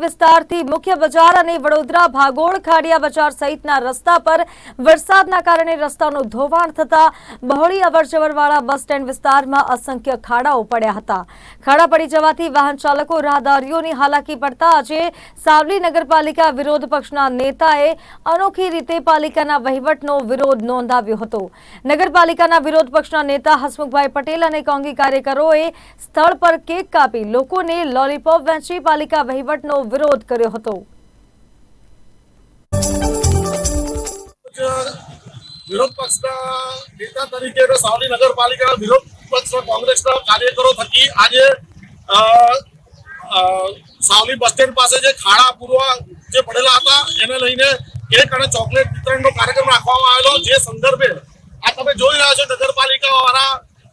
વિસ્તારથી મુખ્ય બજાર અને વડોદરા, ભાગોળ, ખાડિયા બજાર સહિતના રસ્તા પર વરસાદના કારણે રસ્તાનું ધોવાણ થતા બહોળી અવરજવરવાળા બસ સ્ટેન્ડ વિસ્તારમાં અસંખ્ય ખાડાઓ પડ્યા હતા. ખાડા પડી જવાથી વાહન ચાલકો રાહદારીઓની હાલાકી પડતા આજે સાવલી નગરપાલિકા વિરોધ પક્ષના નેતાએ અનોખી રીતે પાલિકાના વહીવટનો વિરોધ નોંધાવ્યો હતો. નગરપાલિકાના વિરોધ પક્ષના નેતા હસમુખભાઈ પટેલ અને કોંગી કાર્યકરોએ સ્થળ પર કેક કાપી લોકોને લોલીપોપ વહેંચી પાલિકા વહીવટનો વિરોધ કર્યો હતો. વિરોધ પક્ષના નેતા તરીકે સાવલી નગરપાલિકા વિરોધ પક્ષના કોંગ્રેસના કાર્યકરો થકી આજે સાવલી બસ સ્ટેન્ડ પાસે જે ખાડા પૂરવા જે પડેલા હતા, એને લઈને કેક અને ચોકલેટ વિતરણનો કાર્યક્રમ રાખવામાં આવેલો. જે સંદર્ભે આ તમે જોઈ રહ્યા છો નગરપાલિકા વાળા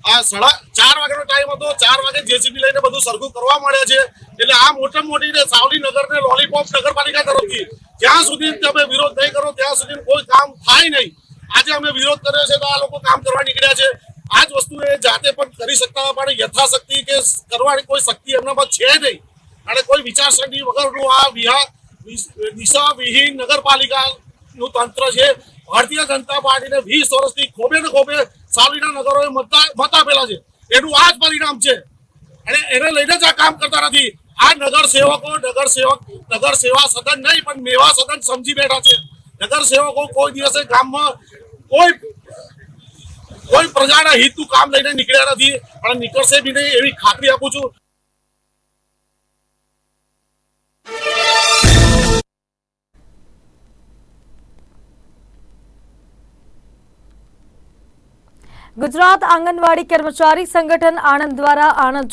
આ સાડા ચાર વાગ્યાનો ટાઈમ હતો. ચાર વાગે જેસીબી લઈને બધું સરખું કરવા મળ્યા છે. એટલે આ મોટા મોટી સાવલી સાવલી નગરને લોલીપોપ નગરપાલિકા તરફથી જ્યાં સુધી તમે વિરોધ નહીં કરો, ત્યાં સુધી કોઈ કામ થાય નહીં. આજે અમે વિરોધ કર્યો છે તો આ લોકો કામ કરવા નીકળ્યા છે. આ જ વસ્તુ એ જાતે પણ કરી શકતા પણ યથાશક્તિ કે કરવાની કોઈ શક્તિ એમનામાં છે નહીં. અને કોઈ વિચારસરણી વગરનું આ વિહા દિશા વિહીન નગરપાલિકાનું તંત્ર છે, ભારતીય જનતા પાર્ટીને વીસ વર્ષથી ખોબે ને ખોબે સાવલીના નગરોએ મત આપેલા છે. એનું આ જ પરિણામ છે. અને એને લઈને જ આ કામ કરતા નથી. આ નગર સેવકો નગર સેવક નગર સેવા સદન નહીં, પણ મેવા સદન સમજી બેઠા છે. નગર સેવકો કોઈ દિવસે ગામમાં કોઈ કોઈ પ્રજાના હિતનું કામ લઈને નીકળ્યા નથી અને નીકળશે બી નહીં એવી ખાતરી આપું છું. ગુજરાત આંગણવાડી કર્મચારી સંગઠન આણંદ દ્વારા આણંદ